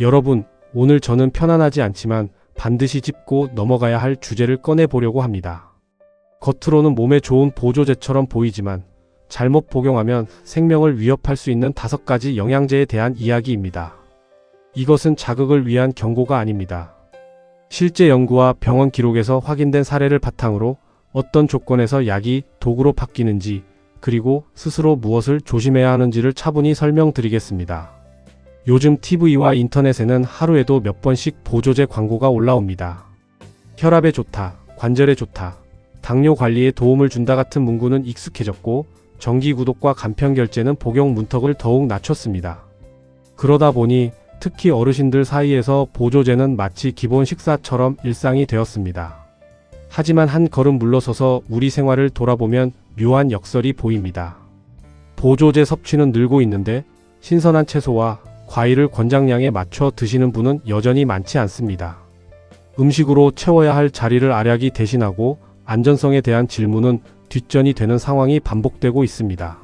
여러분, 오늘 저는 편안하지 않지만 반드시 짚고 넘어가야 할 주제를 꺼내보려고 합니다. 겉으로는 몸에 좋은 보조제처럼 보이지만 잘못 복용하면 생명을 위협할 수 있는 다섯 가지 영양제에 대한 이야기입니다. 이것은 자극을 위한 경고가 아닙니다. 실제 연구와 병원 기록에서 확인된 사례를 바탕으로 어떤 조건에서 약이 독으로 바뀌는지 그리고 스스로 무엇을 조심해야 하는지를 차분히 설명드리겠습니다. 요즘 TV와 인터넷에는 하루에도 몇 번씩 보조제 광고가 올라옵니다. 혈압에 좋다, 관절에 좋다, 당뇨 관리에 도움을 준다 같은 문구는 익숙해졌고 정기 구독과 간편 결제는 복용 문턱을 더욱 낮췄습니다. 그러다 보니 특히 어르신들 사이에서 보조제는 마치 기본 식사처럼 일상이 되었습니다. 하지만 한 걸음 물러서서 우리 생활을 돌아보면 묘한 역설이 보입니다. 보조제 섭취는 늘고 있는데 신선한 채소와 과일을 권장량에 맞춰 드시는 분은 여전히 많지 않습니다. 음식으로 채워야 할 자리를 알약이 대신하고 안전성에 대한 질문은 뒷전이 되는 상황이 반복되고 있습니다.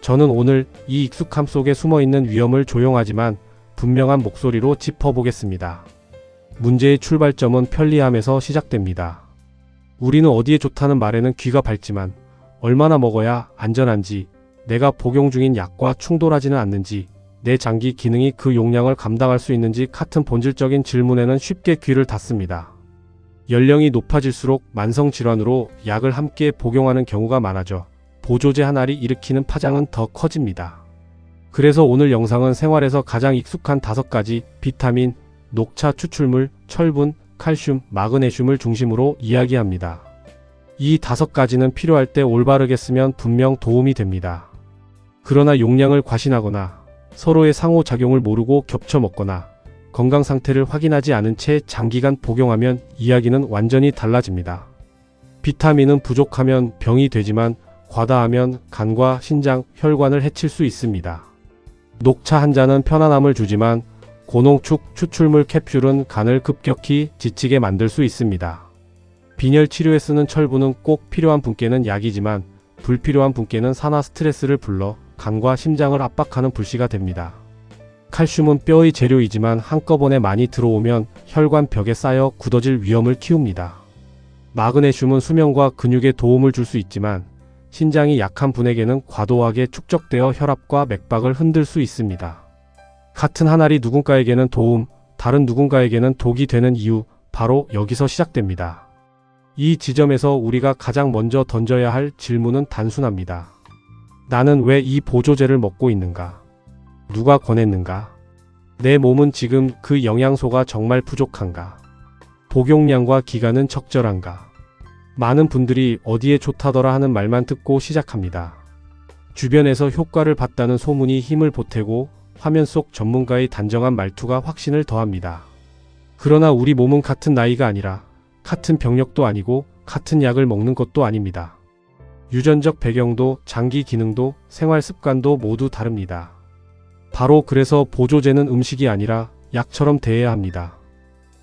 저는 오늘 이 익숙함 속에 숨어 있는 위험을 조용하지만 분명한 목소리로 짚어보겠습니다. 문제의 출발점은 편리함에서 시작됩니다. 우리는 어디에 좋다는 말에는 귀가 밝지만 얼마나 먹어야 안전한지, 내가 복용 중인 약과 충돌하지는 않는지, 내 장기 기능이 그 용량을 감당할 수 있는지 같은 본질적인 질문에는 쉽게 귀를 닫습니다. 연령이 높아질수록 만성 질환으로 약을 함께 복용하는 경우가 많아져 보조제 한 알이 일으키는 파장은 더 커집니다. 그래서 오늘 영상은 생활에서 가장 익숙한 다섯 가지 비타민, 녹차 추출물, 철분, 칼슘, 마그네슘을 중심으로 이야기합니다. 이 다섯 가지는 필요할 때 올바르게 쓰면 분명 도움이 됩니다. 그러나 용량을 과신하거나 서로의 상호작용을 모르고 겹쳐 먹거나 건강 상태를 확인하지 않은 채 장기간 복용하면 이야기는 완전히 달라집니다. 비타민은 부족하면 병이 되지만 과다하면 간과 신장, 혈관을 해칠 수 있습니다. 녹차 한 잔은 편안함을 주지만 고농축 추출물 캡슐은 간을 급격히 지치게 만들 수 있습니다. 빈혈 치료에 쓰는 철분은 꼭 필요한 분께는 약이지만 불필요한 분께는 산화 스트레스를 불러 간과 심장을 압박하는 불씨가 됩니다. 칼슘은 뼈의 재료이지만 한꺼번에 많이 들어오면 혈관 벽에 쌓여 굳어질 위험을 키웁니다. 마그네슘은 수면과 근육에 도움을 줄 수 있지만 신장이 약한 분에게는 과도하게 축적되어 혈압과 맥박을 흔들 수 있습니다. 같은 한 알이 누군가에게는 도움, 다른 누군가에게는 독이 되는 이유, 바로 여기서 시작됩니다. 이 지점에서 우리가 가장 먼저 던져야 할 질문은 단순합니다. 나는 왜 이 보조제를 먹고 있는가? 누가 권했는가? 내 몸은 지금 그 영양소가 정말 부족한가? 복용량과 기간은 적절한가? 많은 분들이 어디에 좋다더라 하는 말만 듣고 시작합니다. 주변에서 효과를 봤다는 소문이 힘을 보태고 화면 속 전문가의 단정한 말투가 확신을 더합니다. 그러나 우리 몸은 같은 나이가 아니라 같은 병력도 아니고 같은 약을 먹는 것도 아닙니다. 유전적 배경도 장기 기능도 생활 습관도 모두 다릅니다. 바로 그래서 보조제는 음식이 아니라 약처럼 대해야 합니다.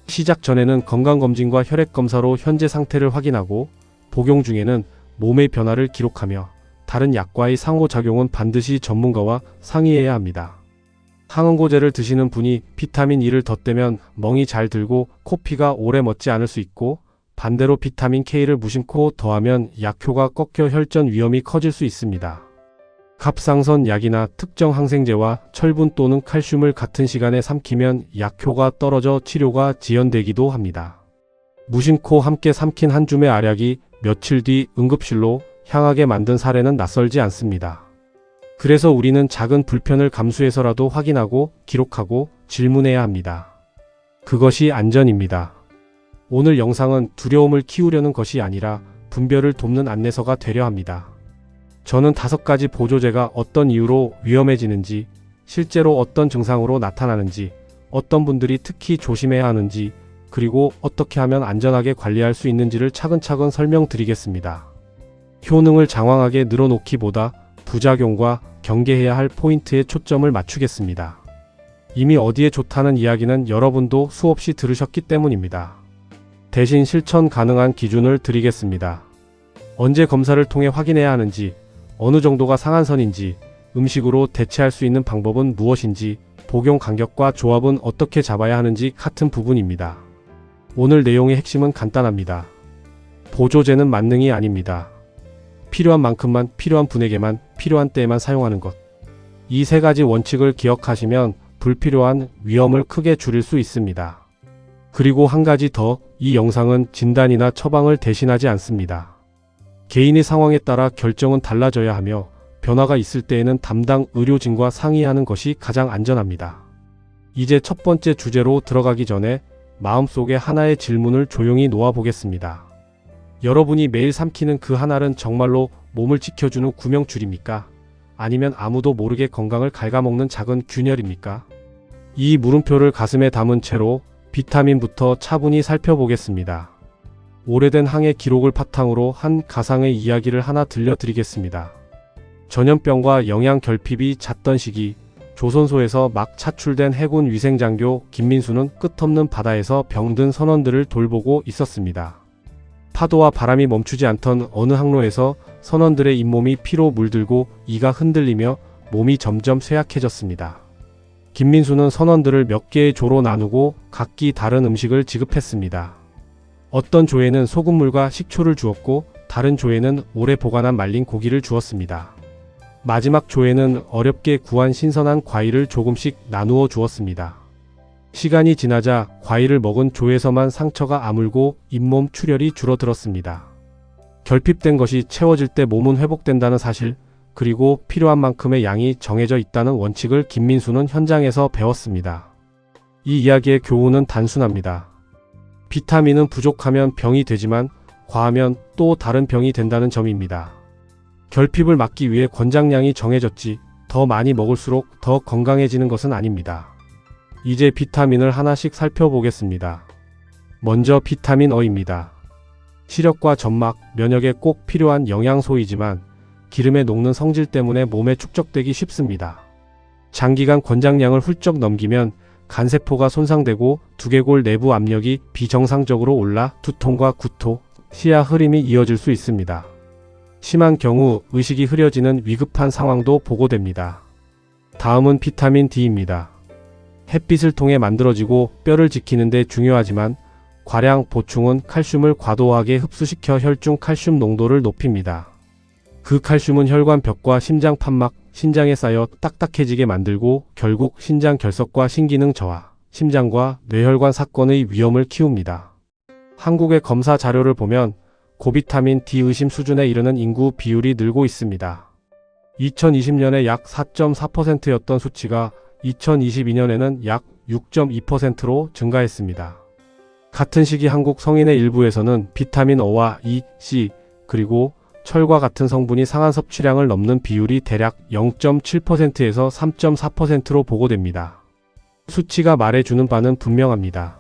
시작 전에는 건강검진과 혈액검사로 현재 상태를 확인하고 복용 중에는 몸의 변화를 기록하며 다른 약과의 상호작용은 반드시 전문가와 상의해야 합니다. 항응고제를 드시는 분이 비타민 E를 덧대면 멍이 잘 들고 코피가 오래 멎지 않을 수 있고 반대로 비타민 K를 무심코 더하면 약효가 꺾여 혈전 위험이 커질 수 있습니다. 갑상선 약이나 특정 항생제와 철분 또는 칼슘을 같은 시간에 삼키면 약효가 떨어져 치료가 지연되기도 합니다. 무심코 함께 삼킨 한 줌의 알약이 며칠 뒤 응급실로 향하게 만든 사례는 낯설지 않습니다. 그래서 우리는 작은 불편을 감수해서라도 확인하고 기록하고 질문해야 합니다. 그것이 안전입니다. 오늘 영상은 두려움을 키우려는 것이 아니라 분별을 돕는 안내서가 되려 합니다. 저는 다섯 가지 보조제가 어떤 이유로 위험해지는지, 실제로 어떤 증상으로 나타나는지, 어떤 분들이 특히 조심해야 하는지, 그리고 어떻게 하면 안전하게 관리할 수 있는지를 차근차근 설명드리겠습니다. 효능을 장황하게 늘어놓기보다 부작용과 경계해야 할 포인트에 초점을 맞추겠습니다. 이미 어디에 좋다는 이야기는 여러분도 수없이 들으셨기 때문입니다. 대신 실천 가능한 기준을 드리겠습니다. 언제 검사를 통해 확인해야 하는지, 어느 정도가 상한선인지, 음식으로 대체할 수 있는 방법은 무엇인지, 복용 간격과 조합은 어떻게 잡아야 하는지 같은 부분입니다. 오늘 내용의 핵심은 간단합니다. 보조제는 만능이 아닙니다. 필요한 만큼만 필요한 분에게만 필요한 때에만 사용하는 것. 이 세 가지 원칙을 기억하시면 불필요한 위험을 크게 줄일 수 있습니다. 그리고 한 가지 더, 이 영상은 진단이나 처방을 대신하지 않습니다. 개인의 상황에 따라 결정은 달라져야 하며 변화가 있을 때에는 담당 의료진과 상의하는 것이 가장 안전합니다. 이제 첫 번째 주제로 들어가기 전에 마음속에 하나의 질문을 조용히 놓아보겠습니다. 여러분이 매일 삼키는 그한 알은 정말로 몸을 지켜주는 구명줄입니까? 아니면 아무도 모르게 건강을 갉아먹는 작은 균열입니까? 이 물음표를 가슴에 담은 채로 비타민부터 차분히 살펴보겠습니다. 오래된 항해 기록을 바탕으로 한 가상의 이야기를 하나 들려드리겠습니다. 전염병과 영양 결핍이 잦던 시기, 조선소에서 막 차출된 해군 위생장교 김민수는 끝없는 바다에서 병든 선원들을 돌보고 있었습니다. 파도와 바람이 멈추지 않던 어느 항로에서 선원들의 잇몸이 피로 물들고 이가 흔들리며 몸이 점점 쇠약해졌습니다. 김민수는 선원들을 몇 개의 조로 나누고 각기 다른 음식을 지급했습니다. 어떤 조에는 소금물과 식초를 주었고 다른 조에는 오래 보관한 말린 고기를 주었습니다. 마지막 조에는 어렵게 구한 신선한 과일을 조금씩 나누어 주었습니다. 시간이 지나자 과일을 먹은 조에서만 상처가 아물고 잇몸 출혈이 줄어들었습니다. 결핍된 것이 채워질 때 몸은 회복된다는 사실, 그리고 필요한 만큼의 양이 정해져 있다는 원칙을 김민수는 현장에서 배웠습니다. 이 이야기의 교훈은 단순합니다. 비타민은 부족하면 병이 되지만 과하면 또 다른 병이 된다는 점입니다. 결핍을 막기 위해 권장량이 정해졌지 더 많이 먹을수록 더 건강해지는 것은 아닙니다. 이제 비타민을 하나씩 살펴보겠습니다. 먼저 비타민 어입니다. 시력과 점막, 면역에 꼭 필요한 영양소이지만 기름에 녹는 성질 때문에 몸에 축적되기 쉽습니다. 장기간 권장량을 훌쩍 넘기면 간세포가 손상되고 두개골 내부 압력이 비정상적으로 올라 두통과 구토, 시야 흐림이 이어질 수 있습니다. 심한 경우 의식이 흐려지는 위급한 상황도 보고됩니다. 다음은 비타민 D입니다. 햇빛을 통해 만들어지고 뼈를 지키는데 중요하지만 과량 보충은 칼슘을 과도하게 흡수시켜 혈중 칼슘 농도를 높입니다. 그 칼슘은 혈관벽과 심장 판막, 신장에 쌓여 딱딱해지게 만들고 결국 신장 결석과 신기능 저하, 심장과 뇌혈관 사건의 위험을 키웁니다. 한국의 검사 자료를 보면 고비타민 D 의심 수준에 이르는 인구 비율이 늘고 있습니다. 2020년에 약 4.4%였던 수치가 2022년에는 약 6.2%로 증가했습니다. 같은 시기 한국 성인의 일부에서는 비타민 O와 E, C, 그리고 철과 같은 성분이 상한 섭취량을 넘는 비율이 대략 0.7%에서 3.4%로 보고됩니다. 수치가 말해주는 바는 분명합니다.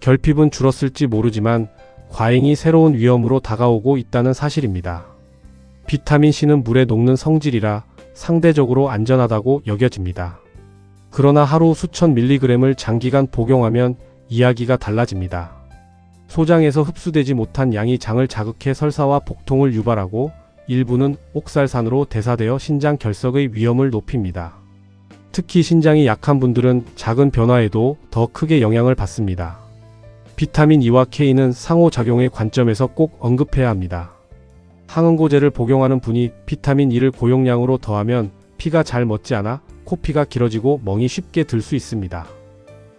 결핍은 줄었을지 모르지만 과잉이 새로운 위험으로 다가오고 있다는 사실입니다. 비타민 C는 물에 녹는 성질이라 상대적으로 안전하다고 여겨집니다. 그러나 하루 수천 밀리그램을 장기간 복용하면 이야기가 달라집니다. 소장에서 흡수되지 못한 양이 장을 자극해 설사와 복통을 유발하고 일부는 옥살산으로 대사되어 신장 결석의 위험을 높입니다. 특히 신장이 약한 분들은 작은 변화에도 더 크게 영향을 받습니다. 비타민 E와 K는 상호작용의 관점에서 꼭 언급해야 합니다. 항응고제를 복용하는 분이 비타민 E를 고용량으로 더하면 피가 잘 멎지 않아 코피가 길어지고 멍이 쉽게 들 수 있습니다.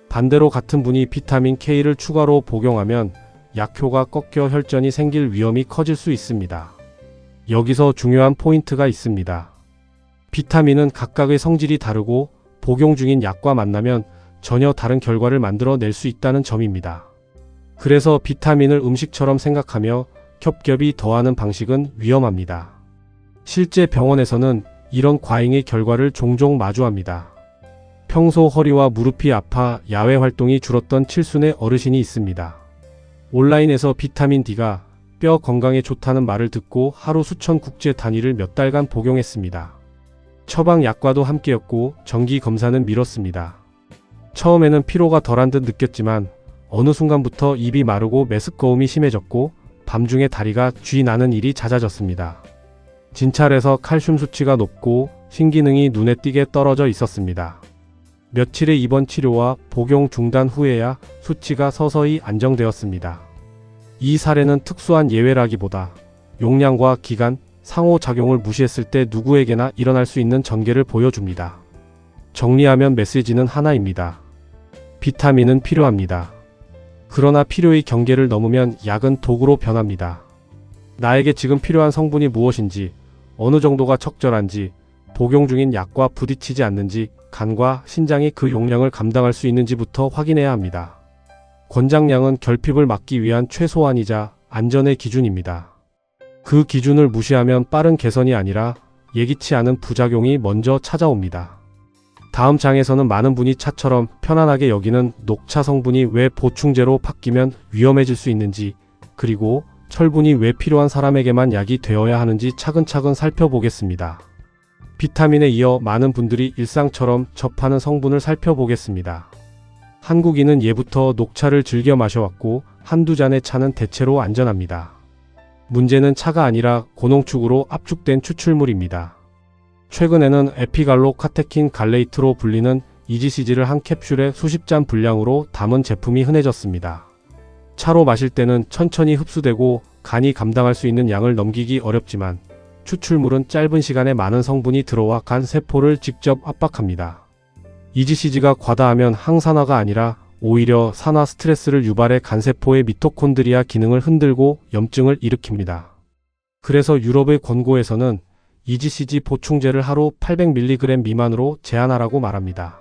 반대로 같은 분이 비타민 K를 추가로 복용하면 약효가 꺾여 혈전이 생길 위험이 커질 수 있습니다. 여기서 중요한 포인트가 있습니다. 비타민은 각각의 성질이 다르고 복용 중인 약과 만나면 전혀 다른 결과를 만들어 낼 수 있다는 점입니다. 그래서 비타민을 음식처럼 생각하며 겹겹이 더하는 방식은 위험합니다. 실제 병원에서는 이런 과잉의 결과를 종종 마주합니다. 평소 허리와 무릎이 아파 야외 활동이 줄었던 칠순의 어르신이 있습니다. 온라인에서 비타민 D가 뼈 건강에 좋다는 말을 듣고 하루 수천 국제 단위를 몇 달간 복용했습니다. 처방 약과도 함께였고 정기 검사는 미뤘습니다. 처음에는 피로가 덜한 듯 느꼈지만 어느 순간부터 입이 마르고 메스꺼움이 심해졌고 밤중에 다리가 쥐 나는 일이 잦아졌습니다. 진찰에서 칼슘 수치가 높고 신기능이 눈에 띄게 떨어져 있었습니다. 며칠의 입원 치료와 복용 중단 후에야 수치가 서서히 안정되었습니다. 이 사례는 특수한 예외라기보다 용량과 기간, 상호작용을 무시했을 때 누구에게나 일어날 수 있는 전개를 보여줍니다. 정리하면 메시지는 하나입니다. 비타민은 필요합니다. 그러나 필요의 경계를 넘으면 약은 도구로 변합니다. 나에게 지금 필요한 성분이 무엇인지, 어느 정도가 적절한지, 복용 중인 약과 부딪히지 않는지, 간과 신장이 그 용량을 감당할 수 있는지부터 확인해야 합니다. 권장량은 결핍을 막기 위한 최소한이자 안전의 기준입니다. 그 기준을 무시하면 빠른 개선이 아니라 예기치 않은 부작용이 먼저 찾아옵니다. 다음 장에서는 많은 분이 차처럼 편안하게 여기는 녹차 성분이 왜 보충제로 바뀌면 위험해질 수 있는지, 그리고 철분이 왜 필요한 사람에게만 약이 되어야 하는지 차근차근 살펴보겠습니다. 비타민에 이어 많은 분들이 일상처럼 접하는 성분을 살펴보겠습니다. 한국인은 예부터 녹차를 즐겨 마셔왔고 한두 잔의 차는 대체로 안전합니다. 문제는 차가 아니라 고농축으로 압축된 추출물입니다. 최근에는 에피갈로 카테킨 갈레이트로 불리는 이지시지를 한 캡슐에 수십 잔 분량으로 담은 제품이 흔해졌습니다. 차로 마실 때는 천천히 흡수되고 간이 감당할 수 있는 양을 넘기기 어렵지만 추출물은 짧은 시간에 많은 성분이 들어와 간 세포를 직접 압박합니다. 이지시지가 과다하면 항산화가 아니라 오히려 산화 스트레스를 유발해 간세포의 미토콘드리아 기능을 흔들고 염증을 일으킵니다. 그래서 유럽의 권고에서는 이지시지 보충제를 하루 800mg 미만으로 제한하라고 말합니다.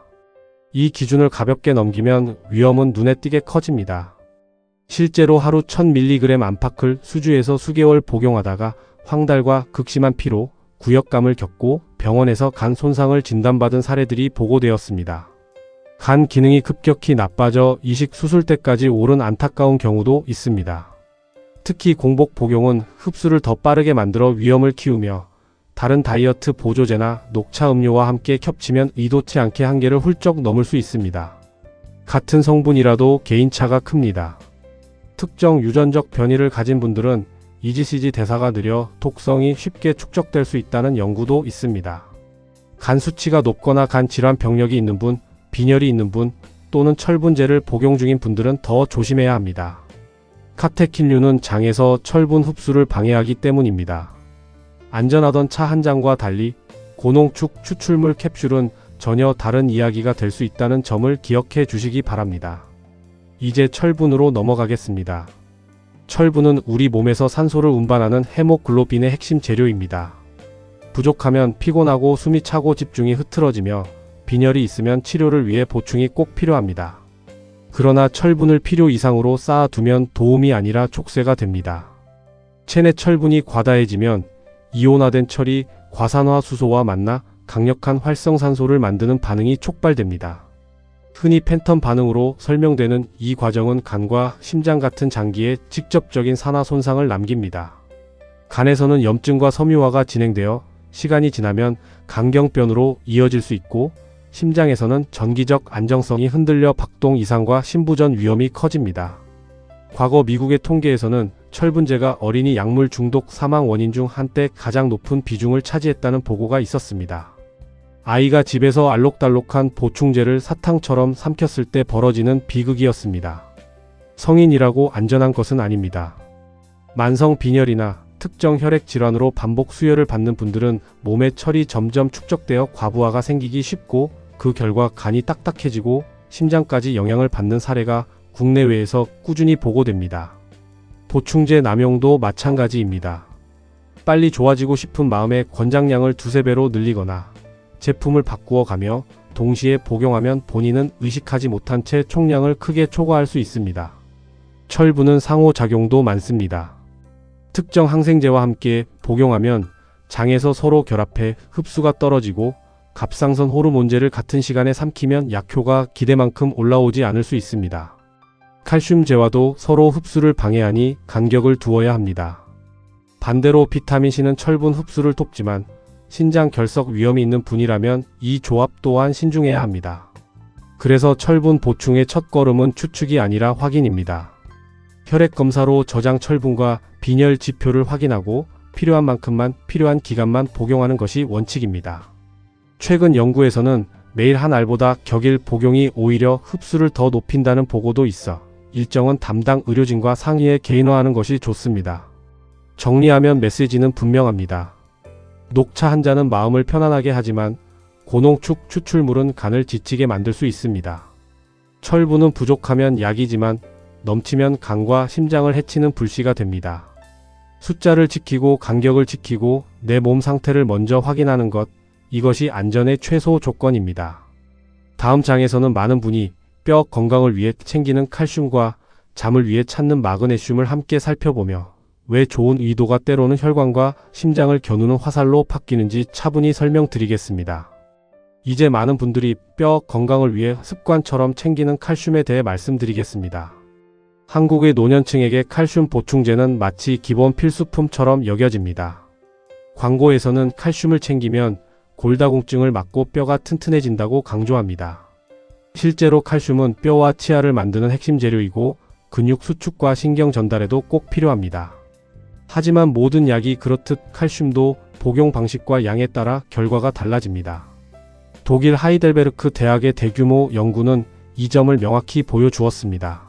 이 기준을 가볍게 넘기면 위험은 눈에 띄게 커집니다. 실제로 하루 1000mg 안팎을 수주에서 수개월 복용하다가 황달과 극심한 피로, 구역감을 겪고 병원에서 간 손상을 진단받은 사례들이 보고되었습니다. 간 기능이 급격히 나빠져 이식 수술 때까지 오른 안타까운 경우도 있습니다. 특히 공복 복용은 흡수를 더 빠르게 만들어 위험을 키우며 다른 다이어트 보조제나 녹차 음료와 함께 겹치면 의도치 않게 한계를 훌쩍 넘을 수 있습니다. 같은 성분이라도 개인차가 큽니다. 특정 유전적 변이를 가진 분들은 이지시지 대사가 느려 독성이 쉽게 축적될 수 있다는 연구도 있습니다. 간 수치가 높거나 간 질환 병력이 있는 분, 빈혈이 있는 분 또는 철분제를 복용 중인 분들은 더 조심해야 합니다. 카테킨류는 장에서 철분 흡수를 방해하기 때문입니다. 안전하던 차 한 잔과 달리 고농축 추출물 캡슐은 전혀 다른 이야기가 될 수 있다는 점을 기억해 주시기 바랍니다. 이제 철분으로 넘어가겠습니다. 철분은 우리 몸에서 산소를 운반하는 헤모글로빈의 핵심 재료입니다. 부족하면 피곤하고 숨이 차고 집중이 흐트러지며 빈혈이 있으면 치료를 위해 보충이 꼭 필요합니다. 그러나 철분을 필요 이상으로 쌓아두면 도움이 아니라 족쇄가 됩니다. 체내 철분이 과다해지면 이온화된 철이 과산화 수소와 만나 강력한 활성산소를 만드는 반응이 촉발됩니다. 흔히 팬텀 반응으로 설명되는 이 과정은 간과 심장 같은 장기에 직접적인 산화 손상을 남깁니다. 간에서는 염증과 섬유화가 진행되어 시간이 지나면 간경변으로 이어질 수 있고 심장에서는 전기적 안정성이 흔들려 박동 이상과 심부전 위험이 커집니다. 과거 미국의 통계에서는 철분제가 어린이 약물 중독 사망 원인 중 한때 가장 높은 비중을 차지했다는 보고가 있었습니다. 아이가 집에서 알록달록한 보충제를 사탕처럼 삼켰을 때 벌어지는 비극이었습니다. 성인이라고 안전한 것은 아닙니다. 만성 빈혈이나 특정 혈액 질환으로 반복 수혈을 받는 분들은 몸에 철이 점점 축적되어 과부하가 생기기 쉽고 그 결과 간이 딱딱해지고 심장까지 영향을 받는 사례가 국내외에서 꾸준히 보고됩니다. 보충제 남용도 마찬가지입니다. 빨리 좋아지고 싶은 마음에 권장량을 두세 배로 늘리거나 제품을 바꾸어 가며 동시에 복용하면 본인은 의식하지 못한 채 총량을 크게 초과할 수 있습니다. 철분은 상호작용도 많습니다. 특정 항생제와 함께 복용하면 장에서 서로 결합해 흡수가 떨어지고 갑상선 호르몬제를 같은 시간에 삼키면 약효가 기대만큼 올라오지 않을 수 있습니다. 칼슘제와도 서로 흡수를 방해하니 간격을 두어야 합니다. 반대로 비타민C는 철분 흡수를 돕지만 신장 결석 위험이 있는 분이라면 이 조합 또한 신중해야 합니다. 그래서 철분 보충의 첫 걸음은 추측이 아니라 확인입니다. 혈액 검사로 저장 철분과 빈혈 지표를 확인하고 필요한 만큼만 필요한 기간만 복용하는 것이 원칙입니다. 최근 연구에서는 매일 한 알보다 격일 복용이 오히려 흡수를 더 높인다는 보고도 있어 일정은 담당 의료진과 상의해 개인화하는 것이 좋습니다. 정리하면 메시지는 분명합니다. 녹차 한 잔은 마음을 편안하게 하지만 고농축 추출물은 간을 지치게 만들 수 있습니다. 철분은 부족하면 약이지만 넘치면 간과 심장을 해치는 불씨가 됩니다. 숫자를 지키고 간격을 지키고 내 몸 상태를 먼저 확인하는 것, 이것이 안전의 최소 조건입니다. 다음 장에서는 많은 분이 뼈 건강을 위해 챙기는 칼슘과 잠을 위해 찾는 마그네슘을 함께 살펴보며 왜 좋은 의도가 때로는 혈관과 심장을 겨누는 화살로 바뀌는지 차분히 설명드리겠습니다. 이제 많은 분들이 뼈 건강을 위해 습관처럼 챙기는 칼슘에 대해 말씀드리겠습니다. 한국의 노년층에게 칼슘 보충제는 마치 기본 필수품처럼 여겨집니다. 광고에서는 칼슘을 챙기면 골다공증을 막고 뼈가 튼튼해진다고 강조합니다. 실제로 칼슘은 뼈와 치아를 만드는 핵심 재료이고 근육 수축과 신경 전달에도 꼭 필요합니다. 하지만 모든 약이 그렇듯 칼슘도 복용 방식과 양에 따라 결과가 달라집니다. 독일 하이델베르크 대학의 대규모 연구는 이 점을 명확히 보여주었습니다.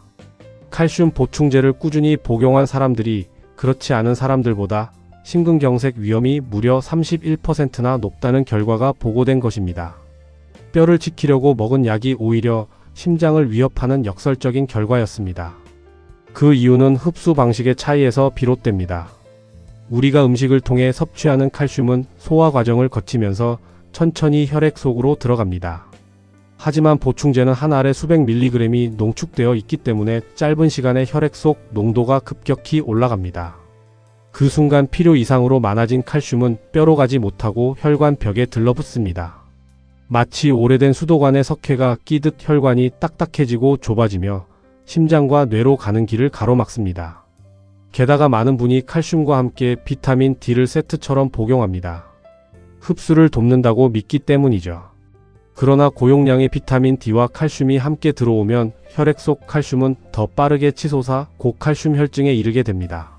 칼슘 보충제를 꾸준히 복용한 사람들이 그렇지 않은 사람들보다 심근경색 위험이 무려 31%나 높다는 결과가 보고된 것입니다. 뼈를 지키려고 먹은 약이 오히려 심장을 위협하는 역설적인 결과였습니다. 그 이유는 흡수 방식의 차이에서 비롯됩니다. 우리가 음식을 통해 섭취하는 칼슘은 소화 과정을 거치면서 천천히 혈액 속으로 들어갑니다. 하지만 보충제는 한 알에 수백 밀리그램이 농축되어 있기 때문에 짧은 시간에 혈액 속 농도가 급격히 올라갑니다. 그 순간 필요 이상으로 많아진 칼슘은 뼈로 가지 못하고 혈관 벽에 들러붙습니다. 마치 오래된 수도관의 석회가 끼듯 혈관이 딱딱해지고 좁아지며 심장과 뇌로 가는 길을 가로막습니다. 게다가 많은 분이 칼슘과 함께 비타민 D를 세트처럼 복용합니다. 흡수를 돕는다고 믿기 때문이죠. 그러나 고용량의 비타민 D와 칼슘이 함께 들어오면 혈액 속 칼슘은 더 빠르게 치솟아 고칼슘 혈증에 이르게 됩니다.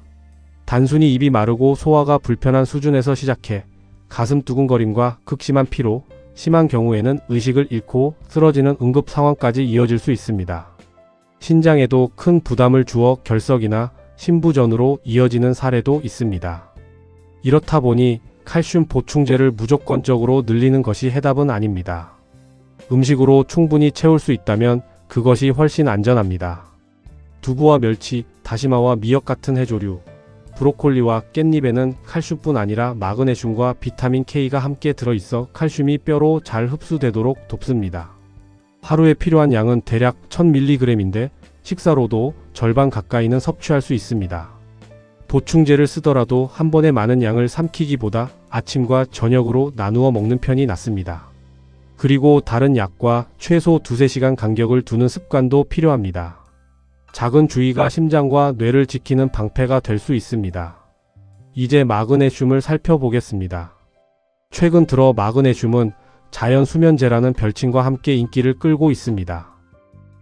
단순히 입이 마르고 소화가 불편한 수준에서 시작해 가슴 두근거림과 극심한 피로, 심한 경우에는 의식을 잃고 쓰러지는 응급 상황까지 이어질 수 있습니다. 신장에도 큰 부담을 주어 결석이나 신부전으로 이어지는 사례도 있습니다. 이렇다 보니 칼슘 보충제를 무조건적으로 늘리는 것이 해답은 아닙니다. 음식으로 충분히 채울 수 있다면 그것이 훨씬 안전합니다. 두부와 멸치, 다시마와 미역 같은 해조류, 브로콜리와 깻잎에는 칼슘뿐 아니라 마그네슘과 비타민 K가 함께 들어있어 칼슘이 뼈로 잘 흡수되도록 돕습니다. 하루에 필요한 양은 대략 1000mg인데 식사로도 절반 가까이는 섭취할 수 있습니다. 보충제를 쓰더라도 한 번에 많은 양을 삼키기보다 아침과 저녁으로 나누어 먹는 편이 낫습니다. 그리고 다른 약과 최소 두세 시간 간격을 두는 습관도 필요합니다. 작은 주의가 심장과 뇌를 지키는 방패가 될 수 있습니다. 이제 마그네슘을 살펴보겠습니다. 최근 들어 마그네슘은 자연 수면제라는 별칭과 함께 인기를 끌고 있습니다.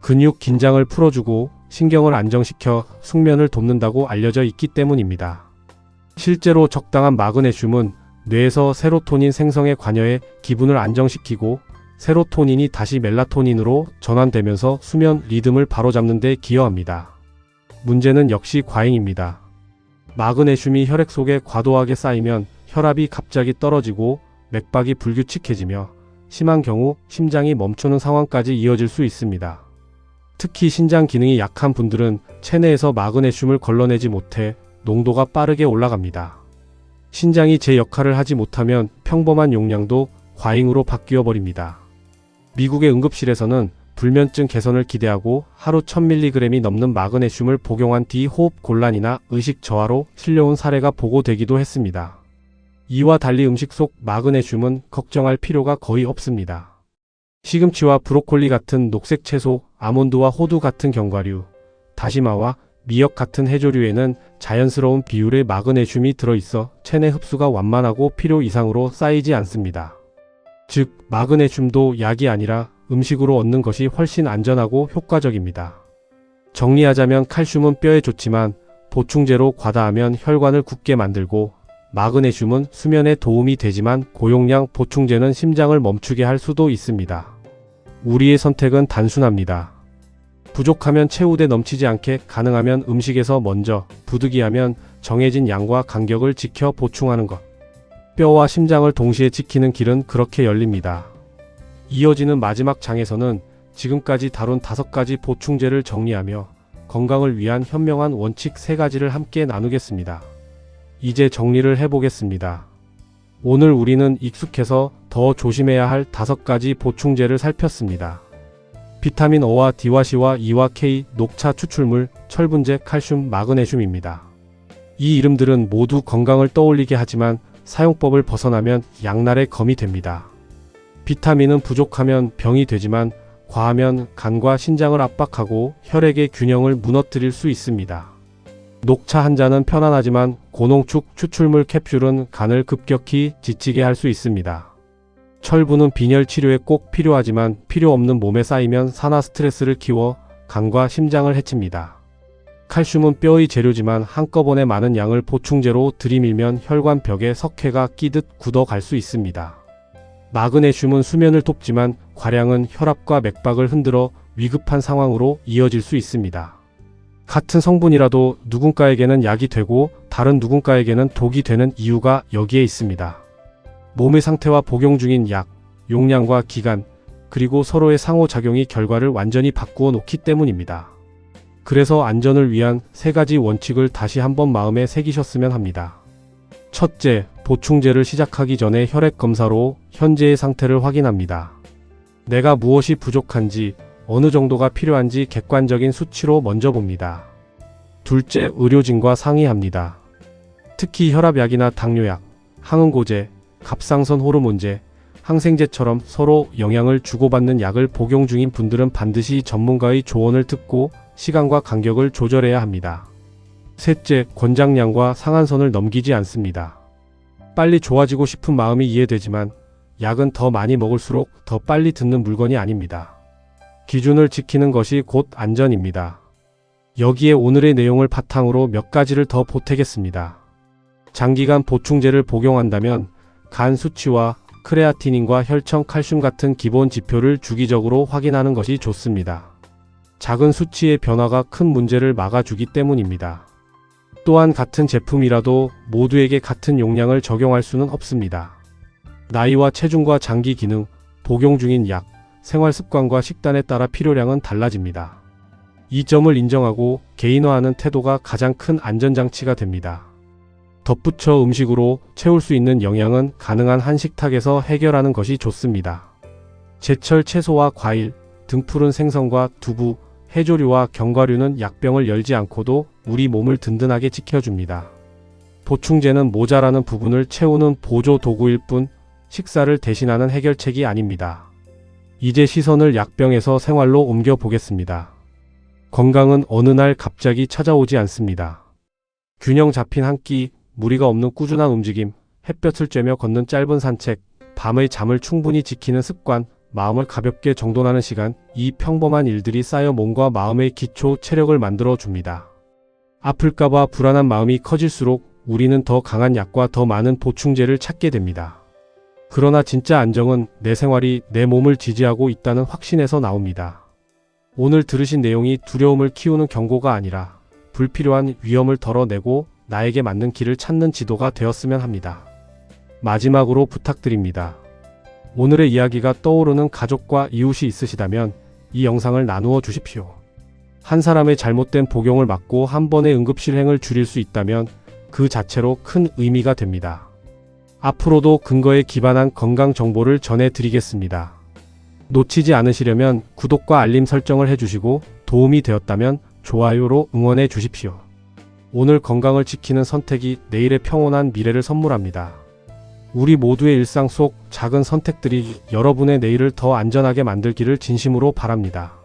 근육 긴장을 풀어주고 신경을 안정시켜 숙면을 돕는다고 알려져 있기 때문입니다. 실제로 적당한 마그네슘은 뇌에서 세로토닌 생성에 관여해 기분을 안정시키고 세로토닌이 다시 멜라토닌으로 전환되면서 수면 리듬을 바로잡는 데 기여합니다. 문제는 역시 과잉입니다. 마그네슘이 혈액 속에 과도하게 쌓이면 혈압이 갑자기 떨어지고 맥박이 불규칙해지며 심한 경우 심장이 멈추는 상황까지 이어질 수 있습니다. 특히 신장 기능이 약한 분들은 체내에서 마그네슘을 걸러내지 못해 농도가 빠르게 올라갑니다. 신장이 제 역할을 하지 못하면 평범한 용량도 과잉으로 바뀌어 버립니다. 미국의 응급실에서는 불면증 개선을 기대하고 하루 1000mg이 넘는 마그네슘을 복용한 뒤 호흡 곤란이나 의식 저하로 실려온 사례가 보고되기도 했습니다. 이와 달리 음식 속 마그네슘은 걱정할 필요가 거의 없습니다. 시금치와 브로콜리 같은 녹색 채소, 아몬드와 호두 같은 견과류, 다시마와 미역 같은 해조류에는 자연스러운 비율의 마그네슘이 들어있어 체내 흡수가 완만하고 필요 이상으로 쌓이지 않습니다. 즉, 마그네슘도 약이 아니라 음식으로 얻는 것이 훨씬 안전하고 효과적입니다. 정리하자면 칼슘은 뼈에 좋지만 보충제로 과다하면 혈관을 굳게 만들고 마그네슘은 수면에 도움이 되지만 고용량 보충제는 심장을 멈추게 할 수도 있습니다. 우리의 선택은 단순합니다. 부족하면 채우되 넘치지 않게 가능하면 음식에서 먼저 부득이하면 정해진 양과 간격을 지켜 보충하는 것. 뼈와 심장을 동시에 지키는 길은 그렇게 열립니다. 이어지는 마지막 장에서는 지금까지 다룬 다섯 가지 보충제를 정리하며 건강을 위한 현명한 원칙 세 가지를 함께 나누겠습니다. 이제 정리를 해보겠습니다. 오늘 우리는 익숙해서 더 조심해야 할 다섯 가지 보충제를 살폈습니다. 비타민 O와 D와 C와 E와 K, 녹차 추출물, 철분제, 칼슘, 마그네슘입니다. 이 이름들은 모두 건강을 떠올리게 하지만 사용법을 벗어나면 양날의 검이 됩니다. 비타민은 부족하면 병이 되지만 과하면 간과 신장을 압박하고 혈액의 균형을 무너뜨릴 수 있습니다. 녹차 한 잔은 편안하지만 고농축 추출물 캡슐은 간을 급격히 지치게 할 수 있습니다. 철분은 빈혈 치료에 꼭 필요하지만 필요 없는 몸에 쌓이면 산화 스트레스를 키워 간과 심장을 해칩니다. 칼슘은 뼈의 재료지만 한꺼번에 많은 양을 보충제로 들이밀면 혈관 벽에 석회가 끼듯 굳어갈 수 있습니다. 마그네슘은 수면을 돕지만 과량은 혈압과 맥박을 흔들어 위급한 상황으로 이어질 수 있습니다. 같은 성분이라도 누군가에게는 약이 되고 다른 누군가에게는 독이 되는 이유가 여기에 있습니다. 몸의 상태와 복용 중인 약, 용량과 기간, 그리고 서로의 상호작용이 결과를 완전히 바꾸어 놓기 때문입니다. 그래서 안전을 위한 세 가지 원칙을 다시 한번 마음에 새기셨으면 합니다. 첫째, 보충제를 시작하기 전에 혈액 검사로 현재의 상태를 확인합니다. 내가 무엇이 부족한지, 어느 정도가 필요한지 객관적인 수치로 먼저 봅니다. 둘째, 의료진과 상의합니다. 특히 혈압약이나 당뇨약, 항응고제, 갑상선 호르몬제, 항생제처럼 서로 영향을 주고받는 약을 복용 중인 분들은 반드시 전문가의 조언을 듣고 시간과 간격을 조절해야 합니다. 셋째, 권장량과 상한선을 넘기지 않습니다. 빨리 좋아지고 싶은 마음이 이해되지만 약은 더 많이 먹을수록 더 빨리 듣는 물건이 아닙니다. 기준을 지키는 것이 곧 안전입니다. 여기에 오늘의 내용을 바탕으로 몇 가지를 더 보태겠습니다. 장기간 보충제를 복용한다면 간 수치와 크레아티닌과 혈청 칼슘 같은 기본 지표를 주기적으로 확인하는 것이 좋습니다. 작은 수치의 변화가 큰 문제를 막아주기 때문입니다. 또한 같은 제품이라도 모두에게 같은 용량을 적용할 수는 없습니다. 나이와 체중과 장기 기능, 복용 중인 약, 생활 습관과 식단에 따라 필요량은 달라집니다. 이 점을 인정하고 개인화하는 태도가 가장 큰 안전장치가 됩니다. 덧붙여 음식으로 채울 수 있는 영양은 가능한 한 식탁에서 해결하는 것이 좋습니다. 제철 채소와 과일, 등푸른 생선과 두부, 해조류와 견과류는 약병을 열지 않고도 우리 몸을 든든하게 지켜줍니다. 보충제는 모자라는 부분을 채우는 보조 도구일 뿐 식사를 대신하는 해결책이 아닙니다. 이제 시선을 약병에서 생활로 옮겨 보겠습니다. 건강은 어느 날 갑자기 찾아오지 않습니다. 균형 잡힌 한 끼, 무리가 없는 꾸준한 움직임, 햇볕을 쬐며 걷는 짧은 산책, 밤의 잠을 충분히 지키는 습관, 마음을 가볍게 정돈하는 시간, 이 평범한 일들이 쌓여 몸과 마음의 기초 체력을 만들어 줍니다. 아플까봐 불안한 마음이 커질수록 우리는 더 강한 약과 더 많은 보충제를 찾게 됩니다. 그러나 진짜 안정은 내 생활이 내 몸을 지지하고 있다는 확신에서 나옵니다. 오늘 들으신 내용이 두려움을 키우는 경고가 아니라 불필요한 위험을 덜어내고 나에게 맞는 길을 찾는 지도가 되었으면 합니다. 마지막으로 부탁드립니다. 오늘의 이야기가 떠오르는 가족과 이웃이 있으시다면 이 영상을 나누어 주십시오. 한 사람의 잘못된 복용을 막고 한 번의 응급실행을 줄일 수 있다면 그 자체로 큰 의미가 됩니다. 앞으로도 근거에 기반한 건강 정보를 전해드리겠습니다. 놓치지 않으시려면 구독과 알림 설정을 해주시고 도움이 되었다면 좋아요로 응원해 주십시오. 오늘 건강을 지키는 선택이 내일의 평온한 미래를 선물합니다. 우리 모두의 일상 속 작은 선택들이 여러분의 내일을 더 안전하게 만들기를 진심으로 바랍니다.